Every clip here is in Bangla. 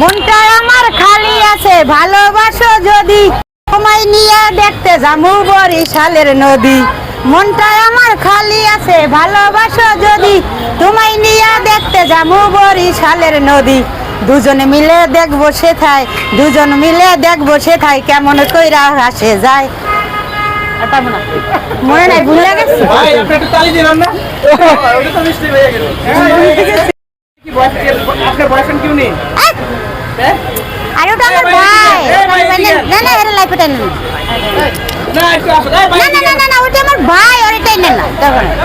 মনটা আমার খালি আছে ভালোবাসো যদি। সময় নিয়ে দেখতে যামু বরিশালের নদী। মনটা আমার খালি আছে ভালোবাসো যদি। তোমায় নিয়ে দেখতে যামু বরিশালের নদী। দুজনে মিলে দেখব সেথায় দুজন মিলে দেখব সেথায় কেমন কইরা হাসে যায়। মনে নাই ভুলে গেছি? ভাই আপনি একটু তালি দিলেন না? ওটা তো মিষ্টি হয়ে boyfriend- আপনার বয়ফ্রেন্ড কেউ নেই! হ্যাঁ? আরে ওটা আমার ভাই। না না এর লাইফে টেন না। না না না না না ওটা আমার ভাই ওর টেন না। না।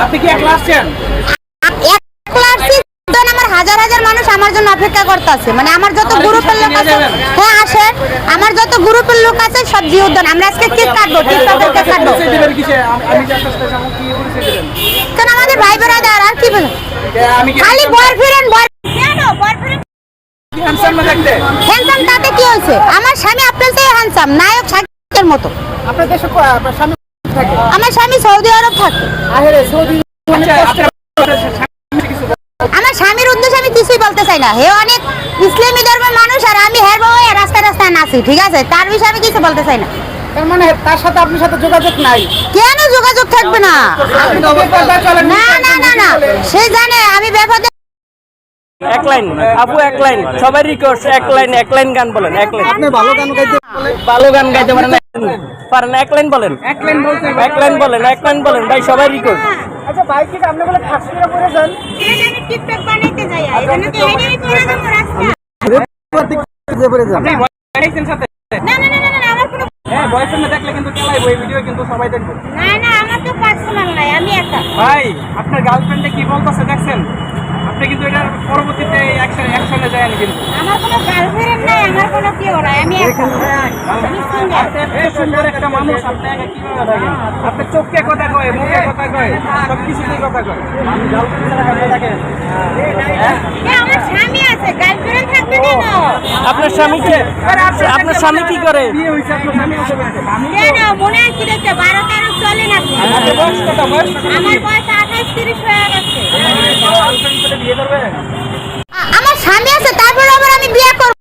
আপনি কি একলা আসছেন? এক ক্লাস আমার হাজার হাজার মানুষ আমার জন্য অপেক্ষা করতেছে। মানে আমার যত গ্রুপের লোক আছে হ্যাঁ আসেন আমার যত গ্রুপের লোক আছে সব জি উদ্যান আমরা আজকে কেক কাটবো কেক কাটবো। কারণ আমাদের ভাই বেড়াদার আর কি বলে? যে খালি বয়ফ্রেন্ড বয় handsome না দেখতে হ্যান্ডসাম তাতে কি হয়েছে? আমার স্বামী আপনার চেয়ে হ্যান্ডসাম নায়ক শাকিবের মতো। আপনার দেশে আপনার স্বামী থাকে? আমার স্বামী সৌদি আরব থাকে। আহেরে সৌদি আচ্ছা, আমার স্বামীর উদ্দেশ্যে আমি কিছুই বলতে চাই না। হে অনেক ইসলামী ধর্মের মানুষ আর আমি হের বউ রাস্তায় রাস্তায় নাচি ঠিক আছে? তার বিষয়ে আমি কিছু বলতে চাই না। তার মানে তার সাথে আপনার সাথে যোগাযোগ নাই? কেন যোগাযোগ থাকবে না? না না না সে জানে আমি ব্যাপারে এক লাইন। আপু এক লাইন। সবাই রিকোয়েস্ট এক লাইন এক লাইন গান বলেন এক লাইন। আপনি ভালো গান গাইতে ভালো গান গাইতে পারেন এক লাইন। পারেন এক লাইন বলেন। এক লাইন বলতে এক লাইন বলেন এক লাইন বলেন। ভাই সবাই রিকোয়েস্ট আচ্ছা বাইক থেকে আপনি বলে খাস করে পড়ে যান? টিকটক বানাইতে যাই এজন্য তো হেডেই করে দেব রাস্তা আপনি বাইকের সাথে? না না না না না আমার কোনো হ্যাঁ বয়ফ্রেন্ড দেখলে কিন্তু চালাইবো এই ভিডিও কিন্তু সবাই দেখবে। না না আমার তো পার্সোনাল নাই আমি একা। ভাই আপনার গার্লফ্রেন্ডে কি বলতেছে দেখছেন? আপনি কিন্তু এটার পরবর্তীতে অ্যাকশন অ্যাকশনে যায় কিন্তু। আমার কোনো গার্লফ্রেন্ড নাই আমার কোনো কেউ নাই আমি আপনি সুন্দর। একটা মানুষ আপনি একা কীভাবে থাকেন? আপনি চোখে কথা কয় মুখে কথা কয় সব কিছুতেই কথা কয়। আমি গার্লফ্রেন্ড ছাড়া থাকেন আমার স্বামী আছে গার্লফ্রেন্ড থাকবে কেন আপনার স্বামী কি আপনার স্বামী কি করে? বিয়ে হয়েছে আপনার স্বামী আছে কেন? মনে আছে দেখতে বারো তেরো চলে আমার বয়স তিরিশ হয়ে গেছে। আমার স্বামী আছে তারপর আবার আমি বিয়ে করব।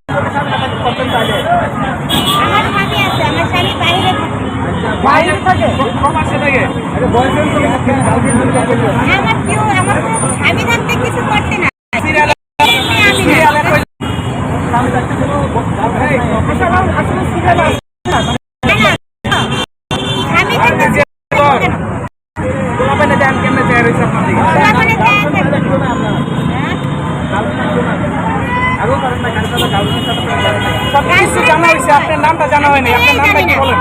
আমার স্বামী আছে আমার স্বামী বাইরে বাইরে থাকে? থাকে? আরে বয়ফ্রেন্ড করে গার্লফ্রেন্ড করে বিয়ে করবে আমার কেউ আমার স্বামী থাকতে কিছু করতে না। আমি না সিরিয়ালে কই স্বামী থাকতে কোনো এই আসলে আসলে সিরিয়াল না, না। স্বামী থাকতে কিছু করতে না। গোলাপেনে দেন কেমনে তৈরি হয়েছে আপনার দিকে ওরা মানে দেয় থাকবে। হ্যাঁ? সব কিছু জানা হয়েছে আপনার নামটা জানা হয়নি আপনার নামটা কি বলেন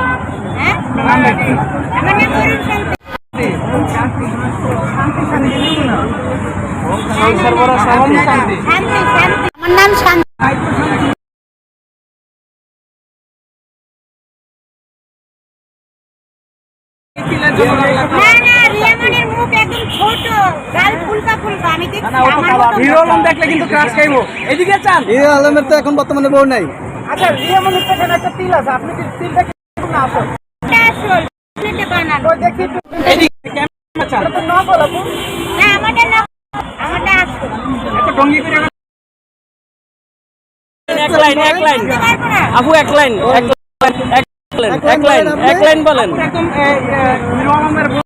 হ্যাঁ? নামটা কি আমার নাম শান্তি। সংসার হিরো আলম দেখলে কিন্তু ক্রাশ খাইবো। এদিকে চান। হিরো আলমের তো এখন বর্তমানে বউ নাই। আচ্ছা রিয়ামনের তো এখানে একটা তিল আছে। আপনি কি তিলটা কি না আসো মোটা আসল প্লেটে বানানো। ওই দেখি এদিকে ক্যামেরা চান। না বলো না আমারটা না আমারটা আসল। একটা ডঙ্গি করে এক লাইন এক লাইন। এক লাইন এক লাইন এক লাইন এক লাইন বলেন। একদম হিরো আলমের বউ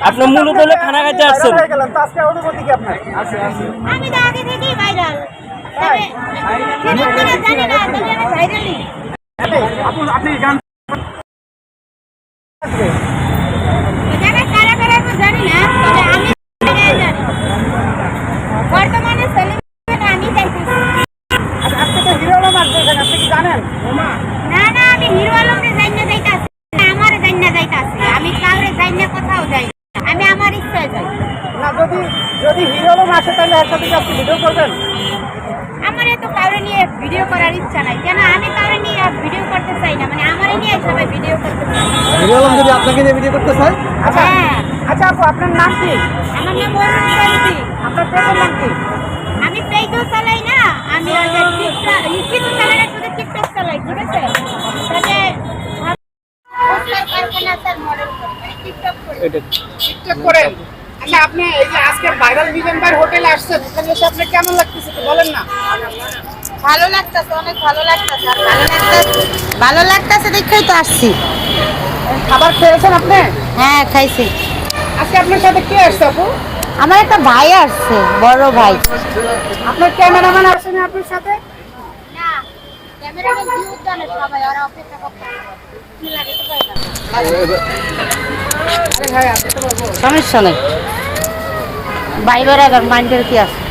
আপনি মূলত হলে খানা খাইতে আসছেন। হয়ে গেলেন তো আজকে কি আপনার? আছে আছে আমি তো আগে থেকেই ভাইরাল তবে সেরকম জানি না তবে আমি ভাইরালই আপু আপনি গান এখানে কারা কারা তো জানি না তবে আমি জানি জানি বর্তমানে সেলিব্রিটি আমি চাইতেছি আজকে তো হিরো আলম আসবে এখানে আপনি কি জানেন না না আমি হিরো আলমরে যাইনা যাইতাছি আমার যাইনা যাইতাছি আমি কাউরে যাইনা কোথাও যাই না। আমি আমার ইচ্ছায় যাই না যদি যদি হিরো আসে তাহলে একসাথে কি আপনি ভিডিও করবেন? আমার আমারে কাউরে নিয়ে ভিডিও করার ইচ্ছা নাই। কেন? আমি কাউরে নিয়ে ভিডিও করতে চাই না। মানে আমারে নিয়ে সবাই ভিডিও করতে চাই ভিডিও যদি আপনাকে নিয়ে ভিডিও করতে চায়? হ্যাঁ। আচ্ছা আপু আপনার নাম কি? আমার নাম অরুণ চৌধুরী আপনার পেজের নাম কি? আমি পেজও চালাই না। আমি ওই যে টিকটক ইউটিউব চালাই না শুধু টিকটক চালাই ঠিক আছে? তাহলে পোস্টার কারখানা স্যার মডেল করি মানে টিকটক করি টিকটক করেন আচ্ছা আপনি এই যে ভাইরাল ডিজাইনার হোটেলে আসছেন এখানে এসে আপনার কেমন লাগতেছে একটু বলেন না? ভালো লাগতেছে অনেক ভালো লাগতেছে ভালো লাগতেছে ভালো লাগতেছে দেখেই তো আসছি। খাবার খেয়েছেন আপনি? হ্যাঁ খাইছি। আজকে আপনার সাথে কে আসছে আপু? আমার একটা ভাই আসছে বড় ভাই। আপনার ক্যামেরাম্যান আসেন আপনার সাথে? না ক্যামেরাম্যান ভিউ জানে সবাই ওরা অপেক্ষা করতে কি লাগে তো পাই না। সমস্যা নেই। ভাই বেড়া মাইন্ডের কি আছে